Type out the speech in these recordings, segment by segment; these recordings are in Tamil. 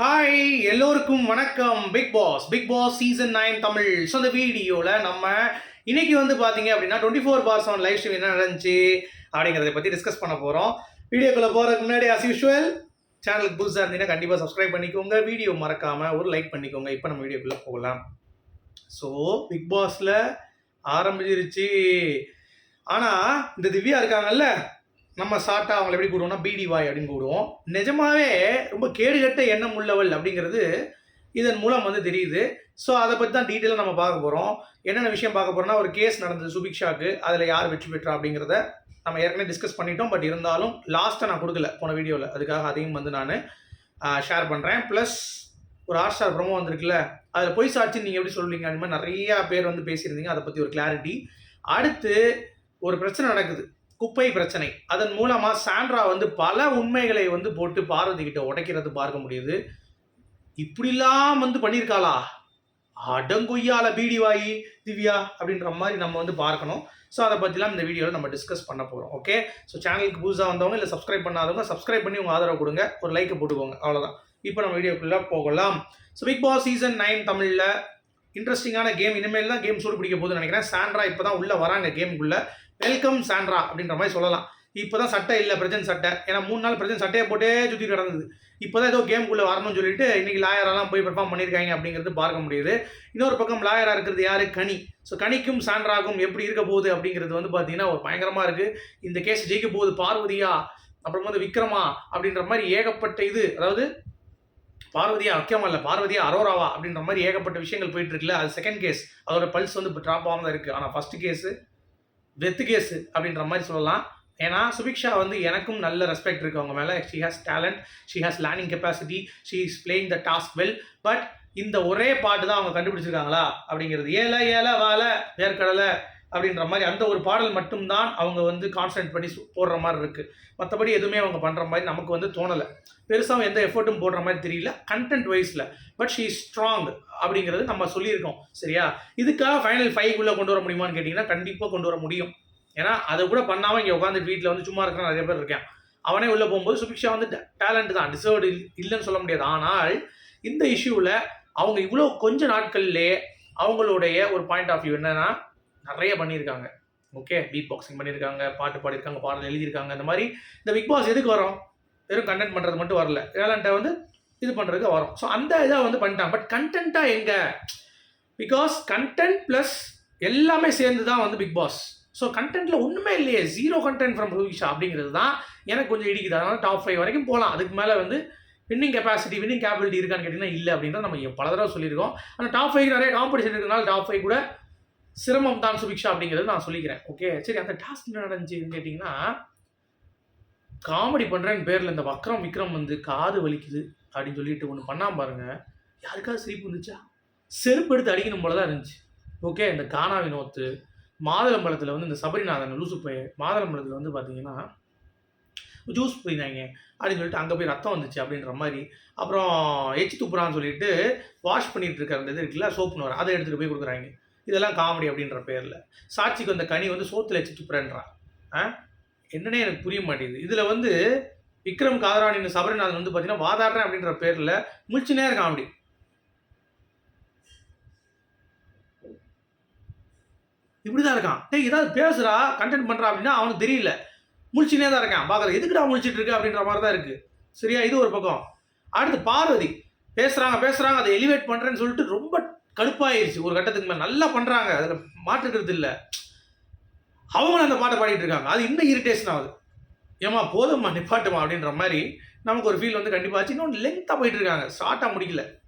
ஹாய் எல்லோருக்கும் வணக்கம். Big boss big boss season nine Tamil. So அந்த வீடியோவில் நம்ம இன்னைக்கு வந்து பார்த்தீங்க அப்படின்னா twenty four by seven live stream என்ன நடந்துச்சு அப்படிங்கிறத பற்றி டிஸ்கஸ் பண்ண போகிறோம் வீடியோக்குள்ளே போகிறதுக்கு முன்னாடி அஸ் யூஷுவல் சேனலுக்கு புதுசாக இருந்தீங்கன்னா கண்டிப்பாக சப்ஸ்கிரைப் பண்ணிக்கோங்க. வீடியோ மறக்காமல் ஒரு லைக் பண்ணிக்கோங்க. இப்போ நம்ம வீடியோக்குள்ளே போகலாம். ஸோ பிக் பாஸில் ஆரம்பிச்சிருச்சு. ஆனால் இந்த திவ்யா இருக்காங்கல்ல நம்ம சாட்டா அவங்களை எப்படி கூடுவோம்னா பிடி வாய் அப்படின்னு கூடுவோம். நிஜமாவே ரொம்ப கேடுகட்ட எண்ணம் உள்ளவள் அப்படிங்கிறது இதன் மூலம் வந்து தெரியுது. ஸோ அதை பற்றி தான் டீட்டெயிலாக நம்ம பார்க்க போகிறோம் என்னென்ன விஷயம் பார்க்க போகிறோம்னா ஒரு கேஸ் நடந்தது சுபிக்ஷாக்கு. அதில் யார் வெற்றி பெற்றா அப்படிங்கிறத நம்ம ஏற்கனவே டிஸ்கஸ் பண்ணிட்டோம். பட் இருந்தாலும் லாஸ்ட்டை நான் கொடுக்கல போன வீடியோவில் அதுக்காக அதையும் வந்து நான் ஷேர் பண்ணுறேன் ப்ளஸ் ஒரு ஹாட் ஸ்டார் ப்ரொமோ வந்திருக்குல்ல. அதில் பொய் சாட்சின்னு நீங்கள் எப்படி சொல்லுவீங்க? அந்த மாதிரி நிறையா பேர் வந்து பேசியிருந்தீங்க. அதை பற்றி ஒரு கிளாரிட்டி அடுத்து ஒரு பிரச்சனை நடக்குது. குப்பை பிரச்சனை. அதன் மூலமாக சாண்ட்ரா வந்து பல உண்மைகளை வந்து போட்டு பார்வதி கிட்ட உடைக்கிறது பார்க்க முடியுது. இப்படிலாம் வந்து பண்ணியிருக்காளா? அடங்கொய்யால பீடி வாயி திவ்யா அப்படின்ற மாதிரி நம்ம வந்து பார்க்கணும். ஸோ அதை பற்றிலாம் இந்த வீடியோவில் நம்ம டிஸ்கஸ் பண்ண போகிறோம் ஓகே ஸோ சேனலுக்கு புதுசாக வந்தவங்க இல்லை சப்ஸ்கிரைப் பண்ணாதவங்க சப்ஸ்கிரைப் பண்ணி உங்கள் ஆதரவு கொடுங்க. ஒரு லைக்கை போட்டுக்கோங்க. அவ்வளோதான் இப்போ நம்ம வீடியோக்குள்ளே போகலாம். So big boss season nine தமிழில். இன்ட்ரெஸ்டிங்கான கேம் இனிமேல் தான் கேம் சூடு பிடிக்க போகுதுன்னு நினைக்கிறேன். சாண்ட்ரா இப்போ தான் உள்ளே வராங்க கேமுக்குள்ளே வெல்கம் சாண்ட்ரா அப்படின்ற மாதிரி சொல்லலாம். இப்போ தான் சட்டை இல்லை பிரஜன் சட்டை. ஏன்னா மூணு நாள் பிரஜன் சட்டையை போட்டே சுற்றி கிடந்தது. இப்போ தான் ஏதோ கேமுக்குள்ளே வரணும்னு சொல்லிட்டு இன்றைக்கி லாயரெல்லாம் போய் பெர்ஃபார்ம் பண்ணியிருக்காங்க அப்படிங்கிறது பார்க்க முடியுது. இன்னொரு பக்கம் லாயராக இருக்கிறது யார்? கனி. ஸோ கனிக்கும் சாண்ட்ராகும் எப்படி இருக்க போகுது அப்படிங்கிறது வந்து பார்த்தீங்கன்னா ஒரு பயங்கரமாக இருக்குது இந்த கேஸ் ஜெயிக்க போகுது பார்வதியா அப்புறம் வந்து விக்ரமா அப்படின்ற மாதிரி ஏகப்பட்ட இது அதாவது பார்வதியா முக்கியமாக இல்லை பார்வதியா அரோராவா அப்படின்ற மாதிரி ஏகப்பட்ட விஷயங்கள் போயிட்டு இருக்குல்ல அது செகண்ட் கேஸ் அதோட பல்ஸ் வந்து இப்போ ட்ராப் ஆகாமல் தான் இருக்குது ஆனால் ஃபர்ஸ்ட் கேஸு வெத்து கேஸு அப்படின்ற மாதிரி சொல்லலாம். ஏன்னா சுபிக்ஷா வந்து எனக்கும் நல்ல ரெஸ்பெக்ட் இருக்கு. அவங்க மேலே she has talent she has learning capacity she is playing the task well but இந்த ஒரே பாட்டு தான் அவங்க கண்டுபிடிச்சிருக்காங்களா? அப்படிங்கிறது. ஏல ஏல வாழ வேர்க்கடலை. அப்படின்ற மாதிரி அந்த ஒரு பாடல் மட்டும்தான் அவங்க வந்து கான்சன்ட்ரேட் பண்ணி போடுற மாதிரி இருக்குது மற்றபடி எதுவுமே அவங்க பண்ணுற மாதிரி நமக்கு வந்து தோணலை. பெருசாக எந்த எஃபர்ட்டும் போடுற மாதிரி தெரியல. கண்டென்ட் வைஸில் பட் ஷீ ஸ்ட்ராங் அப்படிங்கிறது நம்ம சொல்லியிருக்கோம். சரியா? இதுக்காக ஃபைனல் ஃபைவ்க்குள்ளே கொண்டு வர முடியுமான்னு கேட்டிங்கன்னா கண்டிப்பாக கொண்டு வர முடியும். ஏன்னா அதை கூட பண்ணாமல் இங்கே உட்காந்து வீட்டில் வந்து சும்மா இருக்கிற நிறைய பேர் இருக்கேன் அவனே உள்ளே போகும்போது சுபிக்ஷா வந்து டேலண்ட் தான். டிசர்வ்டு இல்லைன்னு சொல்ல முடியாது. ஆனால் இந்த இஷ்யூவில் அவங்க இவ்வளோ கொஞ்ச நாட்கள்லேயே அவங்களுடைய ஒரு பாயிண்ட் ஆஃப் வியூ என்னன்னா நிறைய பண்ணியிருக்காங்க. ஓகே பீட் பாக்ஸிங் பண்ணியிருக்காங்க பாட்டு பாடியிருக்காங்க பாடல் எழுதியிருக்காங்க. இந்த மாதிரி இந்த பிக் பாஸ் எதுக்கு வரும் வெறும் கண்டென்ட் பண்ணுறது மட்டும் வரல. டேலண்ட்டை வந்து இது பண்ணுறதுக்கு வரும் ஸோ அந்த இதை வந்து பண்ணிட்டாங்க. பட் கண்டென்ட்டாக எங்கே? பிகாஸ் கண்டென்ட் ப்ளஸ் எல்லாமே சேர்ந்து தான் வந்து பிக் பாஸ் ஸோ கண்டென்ட்டில் ஒன்றுமே இல்லையே. ஜீரோ கண்டென்ட் ஃப்ரம் ரோஹிஷா அப்படிங்கிறது தான் எனக்கு கொஞ்சம் இடிக்குது. அதனால் டாப் ஃபைவ் வரைக்கும் போகலாம் அதுக்கு மேலே வந்து வின்னிங் கெப்பாசிட்டி வின்னிங் கேபிலிட்டி இருக்கான்னு கேட்டிங்கன்னா இல்லை அப்படின்றத நம்ம பல தடவை சொல்லியிருக்கோம். ஆனால் டாப் ஃபைவ் நிறைய காம்படிஷன் இருக்கிறதுனால டாப் ஃபைவ் கூட சிரமம் தான் சுபிக்ஷா அப்படிங்கிறது நான் சொல்லிக்கிறேன். ஓகே சரி அந்த டாஸ்க் என்ன நடந்துச்சுன்னு கேட்டிங்கன்னா காமெடி பண்ணுறேன்னு பேரில் இந்த வக்ரம் விக்ரம் வந்து காது வலிக்குது அப்படின்னு சொல்லிட்டு ஒன்று பண்ணாமல் பாருங்க. யாருக்காவது சிரிப்பு வந்துச்சா? செருப்பு எடுத்து அடிக்கணும் போல தான் இருந்துச்சு. ஓகே இந்த கானா வினோத்து மாதளம்பழத்தில் வந்து இந்த சபரிநாதன் லூசு போய் மாதளம்பழத்தில் வந்து பார்த்தீங்கன்னா ஜூஸ் போயிருந்தாங்க அப்படின்னு சொல்லிட்டு அங்கே போய் ரத்தம் வந்துச்சு அப்படின்ற மாதிரி. அப்புறம் எச்சி துப்புறான்னு சொல்லிட்டு வாஷ் பண்ணிட்டு இருக்கிற அந்த இது இருக்குல்ல சோப்புன்னு வர அதை எடுத்துகிட்டு போய் கொடுக்குறாங்க. இதெல்லாம் காமெடி அப்படின்ற பேரில். சாட்சிக்கு வந்த கனி வந்து சோத்துல வச்சு துப்புறேன்றான். ஆ? என்னன்னே எனக்கு புரிய மாட்டேங்குது. இதில் வந்து விக்ரம் காதராணின்னு சபரிநாதன் வந்து பார்த்தீங்கன்னா வாதாடுறேன் அப்படின்ற பேரில் முழிச்சுனே இருக்கான் அப்படி. இப்படிதான் இருக்கான். டேய் ஏதாவது பேசுறா கண்டென்ட் பண்றா அப்படின்னா அவனுக்கு தெரியல. முழிச்சுனே தான் இருக்கான். பார்க்குற எதுக்குடா முழிச்சிட்டு இருக்கு அப்படின்ற மாதிரி தான் இருக்கு. சரியா? இது ஒரு பக்கம். அடுத்து பார்வதி. பேசுறாங்க பேசுறாங்க அதை எலிவேட் பண்றேன்னு சொல்லிட்டு ரொம்ப கடுப்பாயிருச்சு. ஒரு கட்டத்துக்கு மேலே நல்லா பண்ணுறாங்க அதில் மாற்றுக்கிறது இல்லை. அவங்களும் அந்த பாட்டை பாடிட்டு இருக்காங்க. அது இன்னும் இரிட்டேஷன் ஆகுது. ஏமா போதும்மா நிப்பாட்டுமா அப்படின்ற மாதிரி நமக்கு ஒரு ஃபீல் வந்து கண்டிப்பாக ஆச்சு. இன்னொன்று லென்த்தாக போயிட்டு இருக்காங்க. ஷார்ட்டாக முடிக்கல.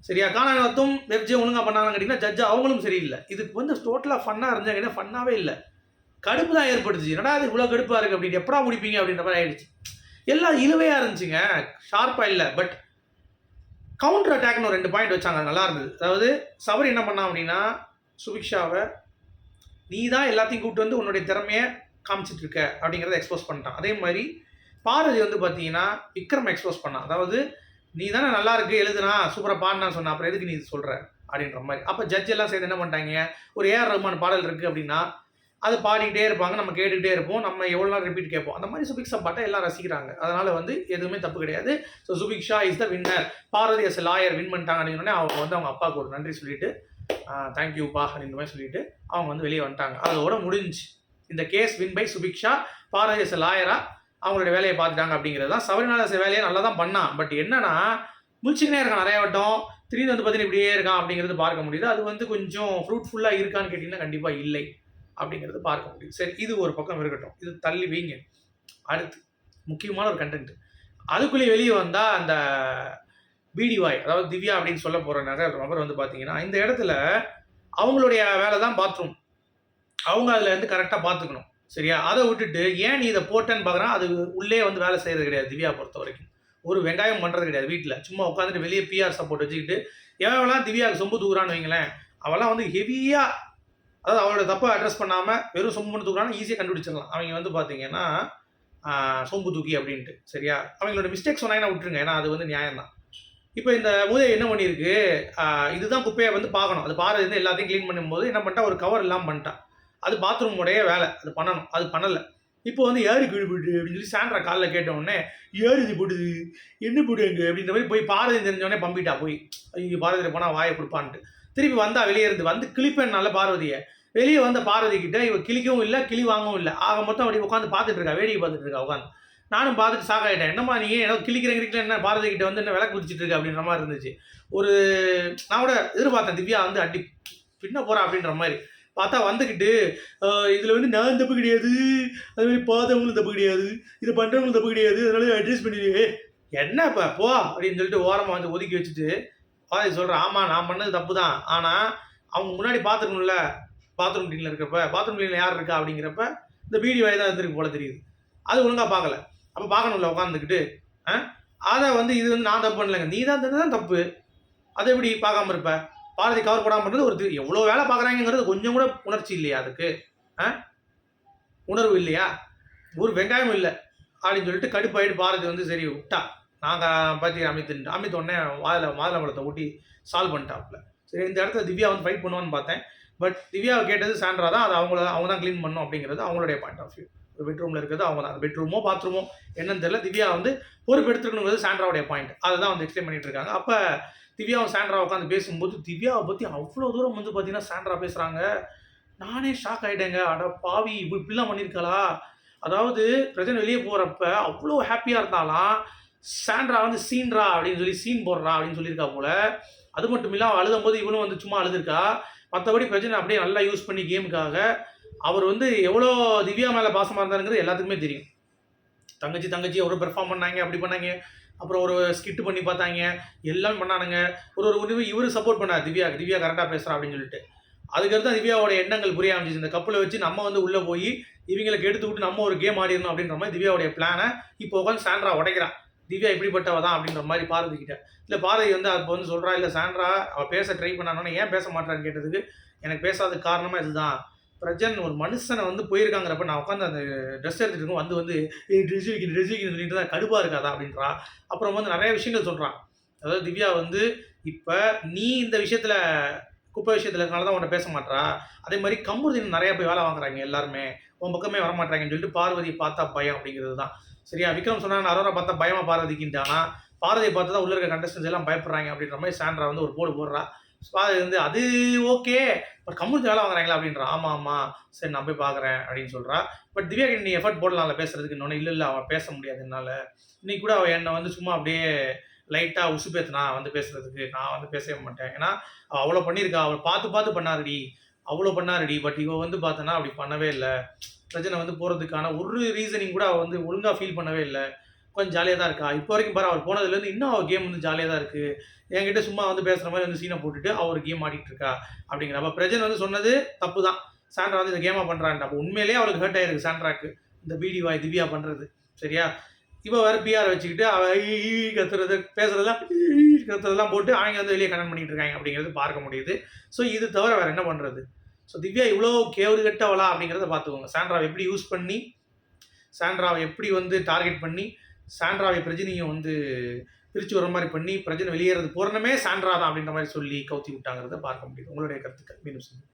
சரியா? காணாங்கத்தும் வெப்ஜே ஒழுங்காக பண்ணாங்கன்னு கேட்டிங்கன்னா ஜட்ஜ் அவங்களும் சரியில்லை. இதுக்கு வந்து டோட்டலாக ஃபன்னாக இருந்தாங்கன்னா ஃபன்னாகவே இல்லை. கடுப்பு தான் ஏற்படுச்சு என்னடா இது இவ்வளோ கடுப்பாக இருக்குது அப்படின்னு எப்படா முடிப்பீங்க அப்படின்ற மாதிரி ஆயிடுச்சு. எல்லாம் இழுவையாக இருந்துச்சுங்க. ஷார்ப்பாக இல்லை. பட் கவுண்டர் அட்டாக்னு ஒரு ரெண்டு பாயிண்ட் வச்சாங்க. நல்லா இருந்தது. அதாவது சபரி என்ன பண்ணான் அப்படின்னா சுபிக்ஷாவை நீ தான் எல்லாத்தையும் கூப்பிட்டு வந்து உன்னுடைய திறமையை காமிச்சிட்டு இருக்க அப்படிங்கிறத எக்ஸ்போஸ் பண்ணிட்டான். அதே மாதிரி பார்வதி வந்து பார்த்தீங்கன்னா விக்ரம் எக்ஸ்போஸ் பண்ணான் அதாவது நீ தானே நல்லா இருக்கு எழுதுனா சூப்பராக பாடினா சொன்ன அப்புறம் எதுக்கு நீ இது அப்படின்ற மாதிரி. அப்போ ஜட்ஜ் எல்லாம் சேர்ந்து என்ன பண்ணிட்டாங்க? ஒரு ஏஆர் ரஹ்மான் பாடல் இருக்குது அப்படின்னா அது பாடிக்கிட்டே இருப்பாங்க நம்ம கேட்டுக்கிட்டே இருப்போம் நம்ம எவ்வளோ நேரம் ரிப்பீட் கேட்போம். அந்த மாதிரி சுபிக்ஷா பாட்டை எல்லாம் ரசிக்கிறாங்க. அதனால வந்து எதுவுமே தப்பு கிடையாது. So Subiksha is the winner Parvathy as lawyer win பண்ணிட்டாங்க அப்படின்னே அவங்க வந்து அவங்க அப்பாவுக்கு ஒரு நன்றி சொல்லிட்டு தேங்க்யூப்பா அப்படின்ற மாதிரி சொல்லிட்டு அவங்க வந்து வெளியே வந்துட்டாங்க. அதோட முடிஞ்சு இந்த case win by Subiksha Parvathy as லாயரா அவங்களுடைய வேலையை பார்த்துட்டாங்க அப்படிங்கிறது தான். சபரிநாத வேலையை நல்லா தான் பண்ணான். பட் என்னன்னா முழிச்சுக்கினே இருக்கான் நிறைய வட்டம். திடீர்னு வந்து பார்த்தீங்கன்னா இப்படியே இருக்கான் அப்படிங்கிறது பார்க்க முடியுது. அது வந்து கொஞ்சம் ஃப்ரூட்ஃபுல்லாக இருக்கான்னு கேட்டிங்கன்னா கண்டிப்பாக இல்லை. அப்படிங்கிறது பார்க்க முடியும். சரி இது ஒரு பக்கம் இருக்கட்டும். இது தள்ளி வைங்க. அடுத்து முக்கியமான ஒரு கண்டென்ட் அதுக்குள்ளேயே வெளியே வந்தால் அந்த பிடிவாய் அதாவது திவ்யா அப்படின்னு சொல்ல போகிற நகர் நபர் வந்து பார்த்தீங்கன்னா இந்த இடத்துல அவங்களுடைய வேலை தான் பாத்ரூம் அவங்க அதில் வந்து கரெக்டாக பார்த்துக்கணும் சரியா? அதை விட்டுட்டு ஏன் நீ இதை போட்டேன்னு பார்க்குறான் அது உள்ளே வந்து வேலை செய்கிறது கிடையாது திவ்யா பொறுத்த வரைக்கும். ஒரு வெங்காயம் பண்ணுறது கிடையாது வீட்டில் சும்மா உட்காந்துட்டு வெளியே பிஆர் சப்போர்ட் வச்சுக்கிட்டு எவ்வளோலாம் திவ்யாவுக்கு சொம்பு தூக்குறான்னு வைங்களேன் அவெல்லாம் வந்து ஹெவியாக அதாவது அவனோட தப்பை அட்ரஸ் பண்ணாமல் வெறும் சொம்பு தூக்குறான்னு ஈஸியாக கண்டுபிடிச்சிடலாம். அவங்க வந்து பார்த்தீங்கன்னா சொம்பு தூக்கி அப்படின்ட்டு சரியா? அவங்களோட மிஸ்டேக் சொன்னாங்கன்னா விட்டுருங்க. ஏன்னா அது வந்து நியாயம் தான். இப்போ இந்த மூதை என்ன பண்ணியிருக்கு? இதுதான் குப்பையை வந்து பார்க்கணும். அது பாருது எல்லாத்தையும் க்ளீன் பண்ணும்போது என்ன பண்ணிட்டா? ஒரு கவர் இல்லாமல் பண்ணிட்டான். அது பாத்ரூம் உடைய வேலை. அது பண்ணணும். அது பண்ணலை. இப்போ வந்து ஏறு கீழே அப்படின்னு சொல்லி சாண்ட்ரா காலில் கேட்டவுடனே உடனே யார் இது போடுது. என்ன போடுங்க அப்படின்ற மாதிரி போய் பாரதி தெரிஞ்சவொடனே பம்பிட்டா. போய் ஐயோ பாரதியில் போனால் வாயை கொடுப்பான்ட்டு. திருப்பி வந்தா வெளியே இருந்து வந்து கிளிப்பேன்னால பார்வதியை வெளியே வந்த பார்வதி கிட்ட இவ கிளிக்கவும் இல்லை கிளி வாங்கவும் இல்லை. ஆக மொத்தம் அப்படி உட்காந்து பார்த்துட்டு இருக்கா வேடிக்கை பார்த்துட்டு இருக்கா உட்காந்து நானும் பார்த்துட்டு சாக்காயிட்டேன் என்னம்மா நீ ஏதோ கிளிக்கிற என்ன? பாரதி கிட்ட வந்து என்ன விளக்கு குடிச்சிட்டு இருக்க? அப்படின்ற மாதிரி இருந்துச்சு. ஒரு நான் கூட எதிர்பார்த்தேன் திவ்யா வந்து அடி பின்ன போறா? அப்படின்ற மாதிரி. பார்த்தா வந்துக்கிட்டு இதில் வந்து நான் தப்பு கிடையாது. அது மாதிரி பார்த்தவங்களும் தப்பு கிடையாது. இதை பண்ணுறவங்களும் தப்பு கிடையாது. அதனால அட்ரஸ் பண்ணிடுவே என்ன இப்போ? போ அப்படின்னு சொல்லிட்டு ஓரமாக வந்து ஒதுக்கி வச்சுட்டு பாதி சொல்கிறேன் ஆமாம் நான் பண்ணது தப்பு தான் ஆனால் அவங்க முன்னாடி பார்த்துருக்கணும்ல பாத்ரூம் கிளீனில் இருக்கிறப்ப பாத்ரூம் கிளீனில் யார் இருக்கா அப்படிங்கிறப்ப இந்த வீடியோ தான் இருந்திருக்கு போல தெரியுது. அது ஒழுங்காக பார்க்கல. அப்போ பார்க்கணும்ல உட்காந்துக்கிட்டு ஆ? அதை வந்து இது வந்து நான் தப்பு பண்ணலைங்க. நீ தான் தான் தப்பு. அதை எப்படி பார்க்காம இருப்ப? பாரதி கவர் போடாமல் பண்ணுறது ஒரு எவ்வளோ வேலை பார்க்குறாங்கிறது கொஞ்சம் கூட உணர்ச்சி இல்லையா அதுக்கு? ஆ? உணர்வு இல்லையா? ஒரு வெங்காயம் இல்லை. அப்படின்னு சொல்லிட்டு கடுப்பாயிட்டு பாரதி வந்து சரி விட்டா. நாங்கள் பார்த்து அமித் அமித் உடனே மாதுளை மாதுளம்பழத்தை ஊட்டி சால்வ் பண்ணிட்டாப்புல. சரி இந்த இடத்துல திவ்யா வந்து ஃபைட் பண்ணுவான்னு பார்த்தேன். பட் திவ்யாவை கேட்டது சாண்ட்ரா தான் அது அவங்கள அவங்க தான் க்ளீன் பண்ணும் அப்படிங்கிறது அவங்களுடைய பாயிண்ட் ஆஃப் வியூ பெட்ரூமில் இருக்கிறது அவங்க தான். பெட்ரூமோ பாத்ரூமோ என்னன்னு தெரியல. திவ்யா வந்து பொறுப்பு எடுத்துக்கணுங்கிறது சாண்ட்ராவுடைய பாயிண்ட் அதை தான் வந்து எக்ஸ்பிளைன் பண்ணிட்டு இருக்காங்க. அப்போ திவ்யாவும் சாண்ட்ரா உட்காந்து பேசும்போது திவ்யாவை பற்றி அவ்வளோ தூரம் வந்து பார்த்தீங்கன்னா சாண்ட்ரா பேசுகிறாங்க நானே ஷாக் ஆகிட்டேங்க அட பாவி இப்படி இப்படிலாம் பண்ணியிருக்காளா? அதாவது பிரஜன் வெளியே போகிறப்ப அவ்வளோ ஹாப்பியாக இருந்தாலாம் சாண்ட்ரா வந்து சீன்ரா அப்படின்னு சொல்லி சீன் போடுறா அப்படின்னு சொல்லியிருக்கா போல. அது மட்டும் இல்லாமல் அழுதும் போது இவனும் வந்து சும்மா அழுதுருக்கா? மற்றபடி பிரச்சனை அப்படியே நல்லா யூஸ் பண்ணி கேமுக்காக அவர் வந்து எவ்வளோ திவ்யா மேலே பாசமாக இருந்தாருங்கிறது எல்லாத்துக்குமே தெரியும். தங்கச்சி தங்கச்சி ஒரு பெர்ஃபார்ம் பண்ணாங்க அப்படி பண்ணாங்க. அப்புறம் ஒரு ஸ்கிட் பண்ணி பார்த்தாங்க. எல்லாமே பண்ணானுங்க. ஒரு ஒரு உரிமை இவர் சப்போர்ட் பண்ணார் திவ்யா திவ்யா கரெக்டாக பேசுகிறா அப்படின்னு சொல்லிட்டு. அதுக்கடுத்து திவ்யாவோட எண்ணங்கள் புரிய ஆரம்பிச்சிச்சு இந்த கப்பில் வச்சு நம்ம வந்து உள்ளே போய் இவங்களுக்கு எடுத்து விட்டு நம்ம ஒரு கேம் ஆடிடணும் அப்படின்ற மாதிரி திவ்யாவுடைய பிளானை இப்போ உட்காந்து சாண்ட்ரா உடைக்கிறான். திவ்யா இப்படிப்பட்டவ தான் அப்படின்ற மாதிரி பாரதி கிட்ட. இல்லை பாரதி வந்து அப்போ வந்து சொல்கிறா இல்லை சாண்ட்ரா அவள் பேச ட்ரை பண்ணானோன்னு ஏன் பேச மாட்டான்னு கேட்டதுக்கு எனக்கு பேசாததுக்கு காரணமாக இதுதான். பிரஜன் ஒரு மனுஷனை வந்து போயிருக்காங்கிறப்ப நான் உட்காந்து அந்த ட்ரெஸ் எடுத்துட்டு இருக்கும் வந்து வந்து ட்ரெஸ் வைக்கணும் ட்ரெஸ் வைக்கணும் சொல்லிட்டு தான் கடுப்பாக இருக்காதா அப்படின்றா. அப்புறம் வந்து நிறைய விஷயங்கள் சொல்கிறான் அதாவது திவ்யா வந்து இப்போ நீ இந்த விஷயத்தில் குப்பை விஷயத்தில் இருக்கனால தான் உன்னை பேச மாட்டா அதே மாதிரி கமுருதின் நிறைய போய் வேலை வாங்குறாங்க எல்லாருமே. உன் பக்கமே வரமாட்டாங்கன்னு சொல்லிட்டு பார்வதி பார்த்தா பயம் அப்படிங்கிறது தான். சரியா? விக்ரம் சொன்னாங்க அரோரா பார்த்தா பயமா பார்வதிக்கின்ட்டானா பார்வதியை பார்த்து தான் உள்ள இருக்க கண்டஸ்டன்ஸ் எல்லாம் பயப்படுறாங்க அப்படின்ற மாதிரி சாண்ட்ரா வந்து ஒரு போடு போடுறா. பார்வதி வந்து அது ஓகே பட் கம்முத்து வேலை வாங்குறாங்களா அப்படின்றா. ஆமா ஆமா. சரி நான் போய் பார்க்குறேன் அப்படின்னு சொல்றா. பட் திவ்யா கிட்ட நீ எஃபர்ட் போடலாம்ல பேசுறதுக்கு. இன்னொன்று இல்லை இல்லை அவள் பேச முடியாது என்னால். இன்னைக்கு கூட அவள் என்னை வந்து சும்மா அப்படியே லைட்டாக உசுப்பேத்துனா வந்து பேசுறதுக்கு. நான் வந்து பேசவே மாட்டேன். ஏன்னா அவள் அவ்வளோ பண்ணியிருக்கா அவள் பார்த்து பார்த்து பண்ணாருடி அவ்வளோ பண்ணாருடி பட் இவ வந்து பார்த்தனா அப்படி பண்ணவே இல்லை. பிரச்சனை வந்து போகிறதுக்கான ஒரு ரீசனிங் கூட அவள் வந்து ஒழுங்காக ஃபீல் பண்ணவே இல்லை. கொஞ்சம் ஜாலியாக தான் இருக்கா. இப்போ வரைக்கும் பாரு அவர் போனதுலேருந்து இன்னும் அவள் கேம் வந்து ஜாலியாக தான் இருக்குது என்கிட்ட சும்மா வந்து பேசுகிற மாதிரி வந்து சீனை போட்டுட்டு அவர் கேம் ஆடிட்டு இருக்கா அப்படிங்கிற. அப்போ பிரஜன் வந்து சொன்னது தப்பு தான். சாண்ட்ரா வந்து இந்த கேமாக பண்ணுறான்ட்டு அப்போ உண்மையிலேயே அவளுக்கு ஹர்ட் ஆயிருக்கு சாண்ட்ராக்கு. இந்த பிடி வாய் திவ்யா பண்ணுறது சரியா? இப்போ வேறு பிஆர் வச்சுக்கிட்டு அவள் கத்துறது பேசுறதெல்லாம் கத்துறதெல்லாம் போட்டு அவங்க வந்து வெளியே கனெக்ட் பண்ணிட்டு இருக்காங்க அப்படிங்கிறது பார்க்க முடியுது. ஸோ இது தவிர வேறு என்ன பண்ணுறது ஸோ திவ்யா இவ்வளோ கேவரு கட்டவளா அப்படிங்கிறத பார்த்துக்கோங்க. சாண்ட்ராவை எப்படி யூஸ் பண்ணி சாண்ட்ராவை எப்படி வந்து டார்கெட் பண்ணி சாண்ட்ராவை பிரஜினியை வந்து பிரித்து வர மாதிரி பண்ணி பிரஜனை வெளியேறது பூரணமே சாண்ட்ரா தான் அப்படின்ற மாதிரி சொல்லி கவுத்தி விட்டாங்கிறத பார்க்க முடியுது. உங்களுடைய கருத்துக்கள் மீண்டும் சொல்லுங்கள்